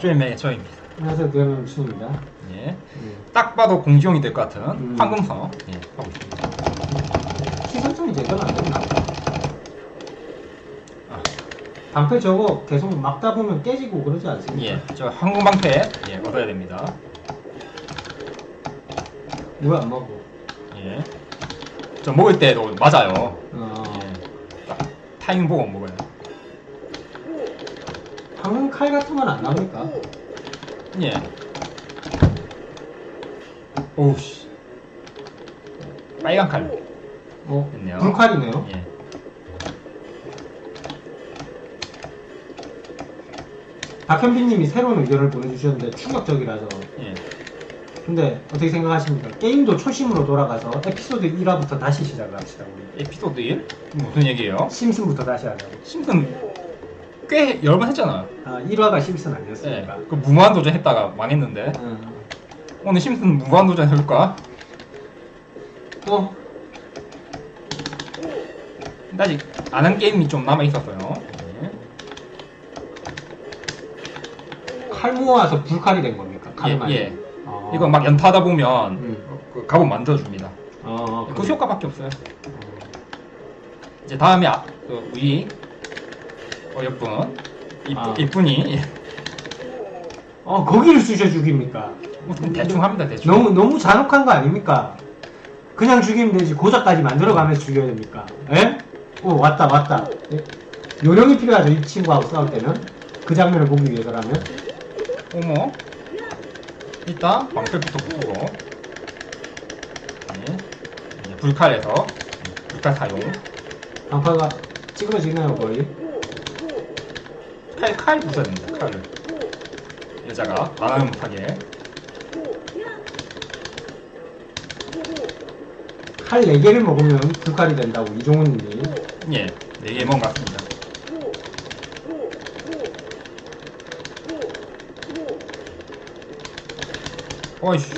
조엠의 저입니다. 안녕하세요. 두현명 춘입니다. 예. 예. 딱 봐도 공지용이 될 것 같은 음. 황금성 예, 하고 있습니다. 시설점이 제대로 안 됐나? 아. 방패 저거 계속 막다 보면 깨지고 그러지 않습니까? 예, 저 황금방패 예, 얻어야 됩니다. 뭐야 안 먹어? 예. 저 먹을 때도 맞아요. 어. 예. 딱 타이밍 보고 먹어요. 방금 칼 같은 건 안 나옵니까? 예. 오우씨. 빨간 칼. 어, 있네요. 불칼이네요. 예. 박현빈님이 새로운 의견을 보내주셨는데 충격적이라서. 예. 근데 어떻게 생각하십니까? 게임도 초심으로 돌아가서 에피소드 1화부터 다시 시작을 합시다. 우리. 에피소드 1? 무슨 얘기예요? 심슨부터 다시 하자고. 심슨 꽤 여러 번 했잖아. 아, 1화가 심슨 예. 아니었습니까? 그 무한도전 했다가 망했는데 음. 오늘 심슨 무한도전 해볼까? 또 근데 아직 안 한 게임이 좀 남아 있었어요. 예. 칼 모아서 불칼이 된 겁니까? 예, 칼만. 예. 어. 이거 막 연타하다 보면 음. 그 갑옷 만들어줍니다. 어, 그 그래. 효과밖에 없어요. 이제 다음에 아, 그 우리 어여쁜 이쁜, 아. 이쁜이 어, 거기를 쑤셔 죽입니까? 뭐 대충 합니다 대충. 너무 너무 잔혹한 거 아닙니까? 그냥 죽이면 되지 고작까지 만들어가면서 죽여야 됩니까? 예? 오 왔다 왔다. 예? 요령이 필요하죠 이 친구하고 싸울 때는 그 장면을 보기 위해서라면. 어머 일단 방패부터 부수고 네. 이제 불칼에서 불칼 사용 방파가 찌그러지나요 거의? 칼, 칼 부숴야 됩니다 칼을 여자가 나가는 못하게 칼 4개를 먹으면 불칼이 된다고 이종훈님이. 예, 네개 먹은 것 같습니다 어이씨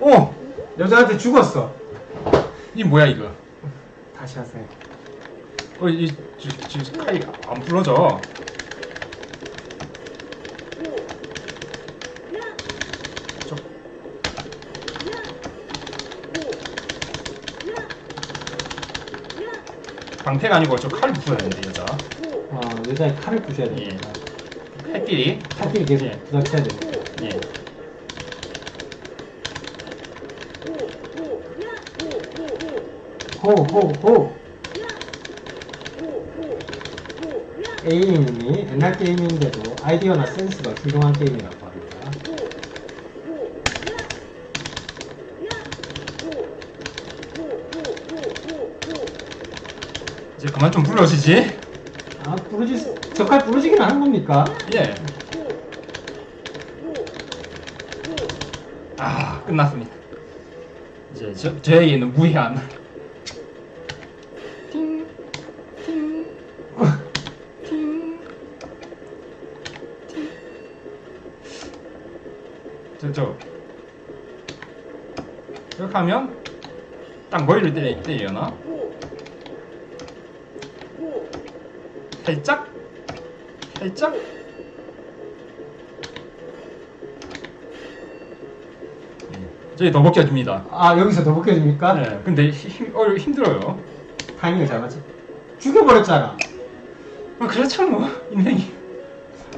오 여자한테 죽었어. 이 뭐야 이거 다시 하세요. 어, 이, 지, 지, 칼이 안 저... 방패가 아니고 저 칼을 부숴야 되는데 여자 어 여자의 칼을 부셔야 예. 됩니다. 칼끼리 칼끼리 계속 예. 부닥쳐야 됩니다. 예. 호호호 A님이 옛날 게임인데도 아이디어나 센스가 훌륭한 게임이라고 합니다. 이제 그만 좀 불러주지 아 부르지 저칼 부르지긴 하는 겁니까? 예. 아 끝났습니다. 이제 저, 저에게는 무해한 저, 저 이렇게 하면 딱 머리를 때리, 때리려나? 살짝 살짝 예, 저기 더 벗겨줍니다. 아 여기서 더 벗겨집니까? 네, 근데 힘, 어, 힘들어요. 타이밍을 잘 맞지? 죽여버렸잖아. 뭐 그렇죠 뭐 인생이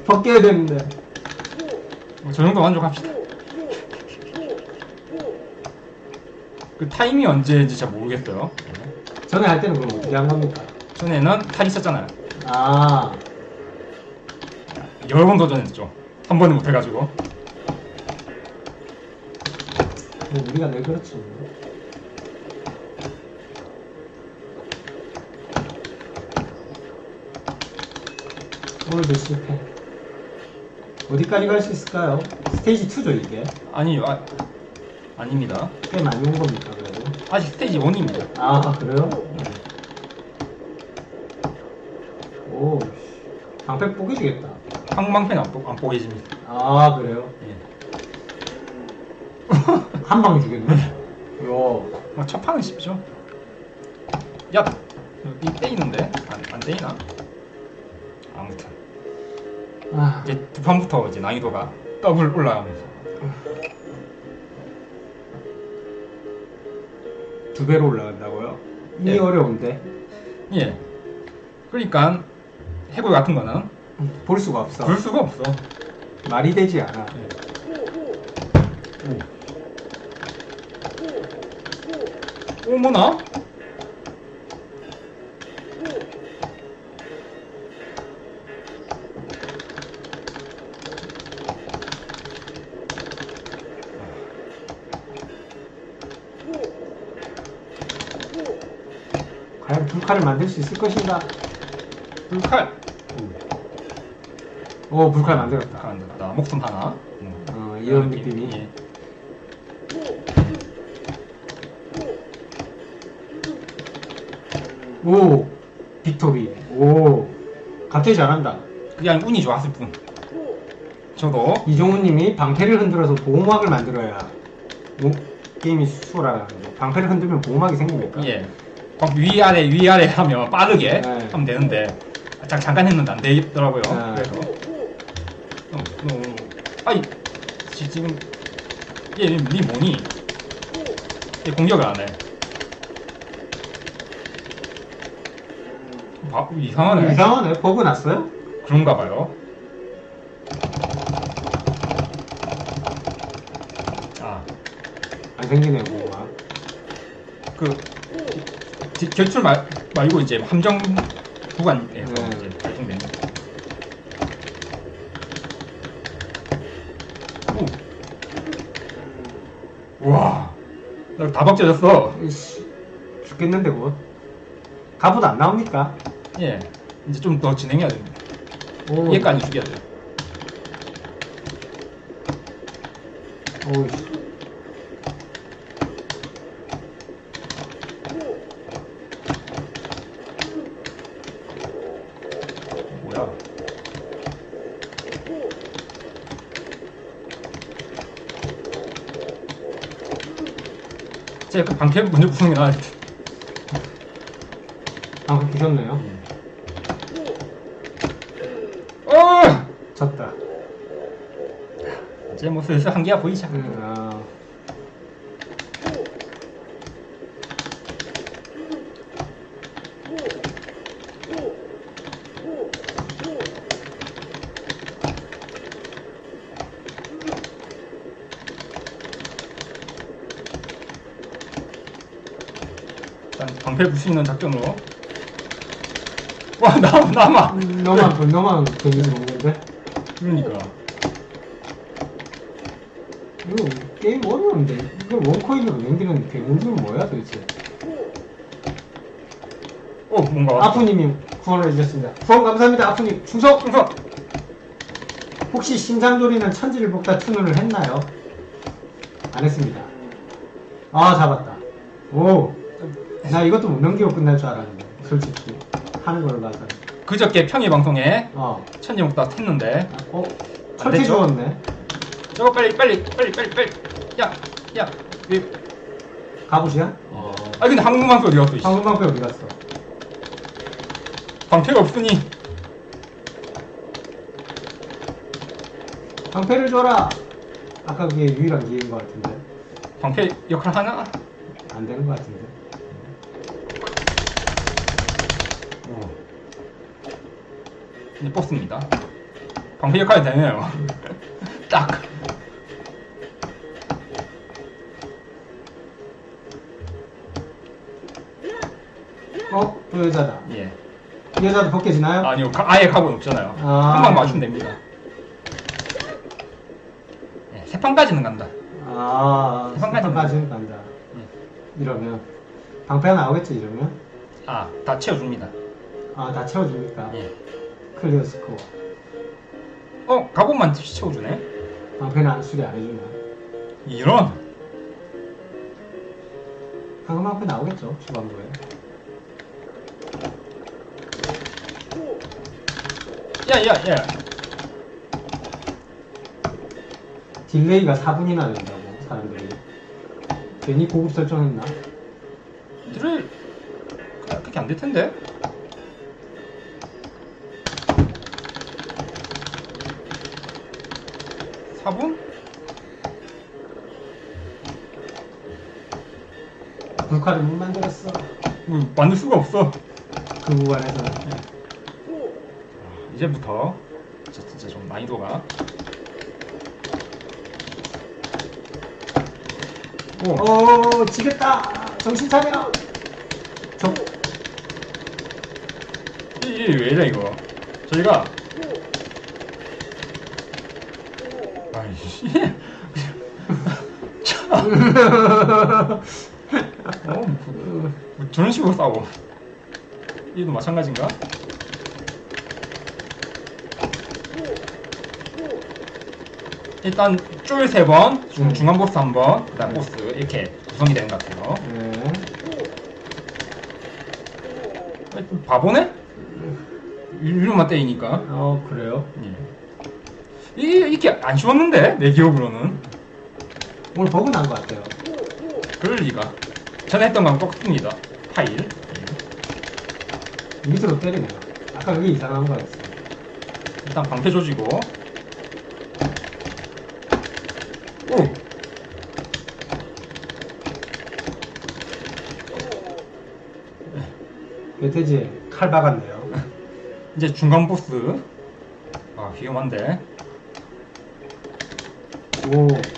벗겨야 되는데. 뭐, 저 정도 만족합시다. 그 타이밍이 언제인지 잘 모르겠어요. 네. 전에 할 때는 그럼 어떻게 한 겁니까? 전에는 탈 있었잖아요. 아 여러 번 도전했죠. 한 번에 못해가지고. 뭐 우리가 늘 그렇지. 오늘도 실패. 어디까지 갈 수 있을까요? 스테이지 2죠 이게? 아니 아, 아닙니다. 꽤 많이 온 겁니까 그래도? 아직 스테이지 1입니다. 아 그래요? 오 씨. 방패 뽀개지겠다. 황망패는 안, 뽀- 안 뽀개집니다. 아 그래요? 예. 한 방에 죽였네. 요. 뭐 첫판은 쉽죠. 야, 이 떼이는데 안, 안 떼이나? 아무튼 아, 이제 두 판부터 이제 난이도가 더블 올라가면서 두 배로 올라간다고요? 이게 네. 어려운데 예. 그러니까 해골 같은 거는 볼 수가 없어. 볼 수가 없어. 말이 되지 않아. 어머나? 불칼을 만들 수 있을 것인가? 불칼. 오, 불칼 만들었다. 안 됐다. 목숨 하나. 음. 어, 이런 느낌이. 예. 오, 빅토리. 오, 갑자기 잘한다. 그냥 운이 좋았을 뿐. 저도 이종훈님이 방패를 흔들어서 보호막을 만들어야 뭐, 게임이 수월하다는데 방패를 흔들면 보호막이 생깁니까? 예. 막 위아래 위아래 하면 빠르게 네. 하면 되는데 잠, 잠깐 했는데 안 되더라고요. 네. 그래서 어, 어, 아이 지- 지금 얘니 뭐니? 얘 공격을 안 해. 아, 이상하네. 이상하네. 버그 났어요? 그런가 봐요. 아, 안 생기네 보호막. 그 기- 결출 말, 말고 이제 함정 구간에서 네. 이제 발동되는. 오. 와, 나다 박져졌어. 이씨, 죽겠는데 곧. 갑옷 안 나옵니까? 예, 이제 좀 더 진행해야 됩니다. 오, 얘까지 죽여야 돼요. 오이씨. 제가 그 방패 먼저 부수는 게 나을 듯. 방금 부셨네요. 어! 졌다. 이제 뭐 슬슬 한계가 보이지 않나. 음, 아. 일단 방패 부수는 작전으로. 와, 남아, 남아! 음, 너만, 본 너만 재밌는 건데? 그러니까. 이거 게임 어려운데. 이걸 원코인으로 넘기는 괴물들은 뭐야 도대체? 어, 뭔가. 아프님이 후원을 해주셨습니다. 후원 감사합니다. 아프님 충성! 충성! 혹시 심장조리는 천지를 볶다 투눈을 했나요? 안 했습니다. 아 잡았다. 오, 나 이것도 못 넘기고 끝날 줄 알았는데 솔직히 하는 걸 봐서. 그저께 평일 방송에 어, 천지목다 했는데. 어, 안 철퇴 됐죠? 주웠네. 저거 빨리, 빨리, 빨리, 빨리, 빨리. 야, 야. 왜, 가보시야? 어. 아, 근데 한국만 소리 어디 갔어? 방금 방패 어디 갔어? 방패가 없으니. 방패를 줘라. 아까 그게 유일한 기회인 것 같은데 방패 역할 하나? 안 되는 것 같은데. 이제 뽑습니다. 방패 역할이 되네요. 딱. 어, 또 여자다. 예. 이 여자도 벗겨지나요? 아니요, 가- 아예 각오는 없잖아요. 아. 한 방 맞추면 됩니다. 예, 세 판까지는 간다. 아, 세판까지는 세판까지는 간다. 예. 이러면 방패가 나오겠지 이러면? 아, 다 채워줍니다. 아, 다 채워줍니까? 예. 클리어 스코어. 어, 갑옷만 채워주네? 방패는 안 수리 안 해주면. 이런. 방금 방패 나오겠죠 주방부에. 야, 야, 야. 딜레이가 4분이나 된다고 사람들이. 괜히 고급 설정했나? 드릴 그렇게 안 될 텐데. 4분? 불카를 못 만들었어. 음, 만들 수가 없어. 그 구간에서. 이제부터 진짜, 진짜 좀 난이도가 오, 오, 지겠다. 정신 차려. 저, 이게 왜 이래 이거 저희가 아이씨 참. 어, 뭐, 뭐 저런 식으로 싸워 이도 마찬가지인가? 일단 쫄 3번, 중, 음. 중간 보스 3번, 그 다음 보스 이렇게 구성이 되는 것 같아요 네. 아, 바보네? 이름만 때리니까 어, 그래요? 예. 이렇게 안 쉬웠는데 내 기억으로는 오늘 버그 난 것 같아요. 그럴 리가 전에 했던 거랑 똑같습니다 파일 예. 밑으로 때리네요. 아까 그게 이상한 거였어. 일단 방패 조지고 오 멧돼지에 칼 박았네요. 이제 중간 보스 아 위험한데 오.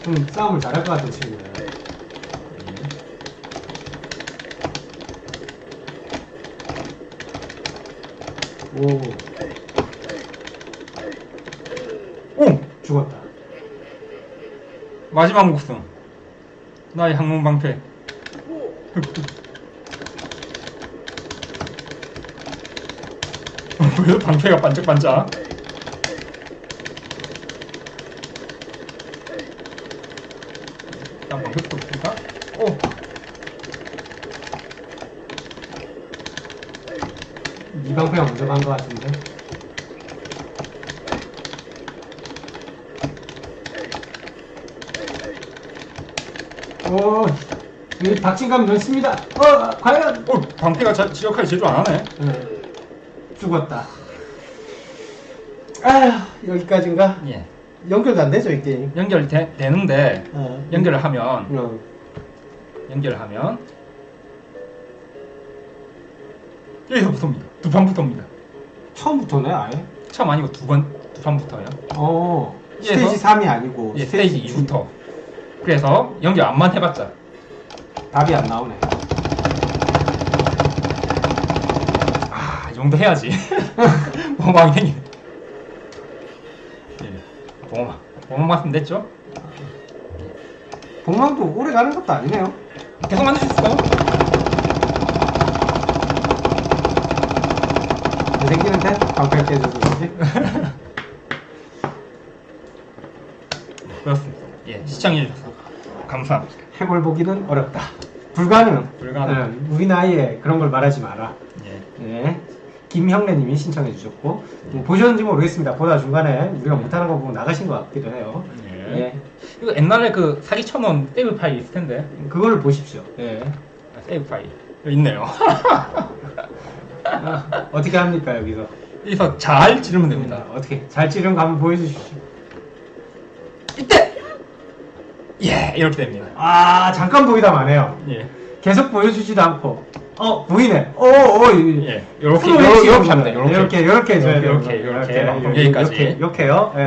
좀 싸움을 잘할 것 같은 친구예요. 오, 오 죽었다. 마지막 목숨 나의 항문 방패 왜 방패가 반짝반짝 일단 방패부터 볼까? 오 이 방패가 먼저 간것 같은데. 오, 이 박진감 넓습니다. 어, 과연? 오, 방패가 자, 지 역할을 제대로 안 하네. 응. 죽었다. 아휴, 여기까지인가? 예. 연결도 안 되죠, 이 게임. 연결되는데 어. 연결을 하면 어. 연결을 하면 여기서 붙습니다. 두판 붙습니다. 처음부터네, 아예? 처음 아니고 두 번 두판 붙어요. 어. 스테이지 3이 아니고 예, 스테이지 2부터. 그래서 연결 안만 해봤자 답이 안 나오네. 아, 이 정도 해야지. 봉황이 예, 봉황. 봉황 말씀 됐죠? 복망도 오래 가는 것도 아니네요. 계속 만들 수 있어요? 잘생기는데? 방패 깨져서 그렇지? 그렇습니다. 예, 시청해주셔서 감사합니다. 해골 보기는 어렵다. 불가능. 불가능. 응, 우리 나이에 그런 걸 말하지 마라. 예. 네. 김형래님이 신청해 주셨고 뭐 보셨는지 모르겠습니다. 보다 중간에 우리가 못하는 거 보고 나가신 것 같기도 해요. 예. 예. 이거 옛날에 그 사기 쳐놓은 세이브 파일 있을 텐데. 그거를 보십시오. 예. 아, 세이브 파일. 여기 있네요. 아, 어떻게 합니까 여기서? 여기서 잘 찌르면 됩니다. 음, 어떻게 잘 찌른 거 한번 보여주십시오. 이때! 예, 이렇게 됩니다. 아 잠깐 보이다 마네요. 예. 계속 보여주지도 않고 어 보이네. 오오 예. 요렇게, 프로 요렇게, 엑시온 요렇게 합니다. 요렇게. 요렇게 요렇게 해줘야 네, 거예요. 요렇게. 요렇게 여기까지. 요렇게 요렇게요. 예.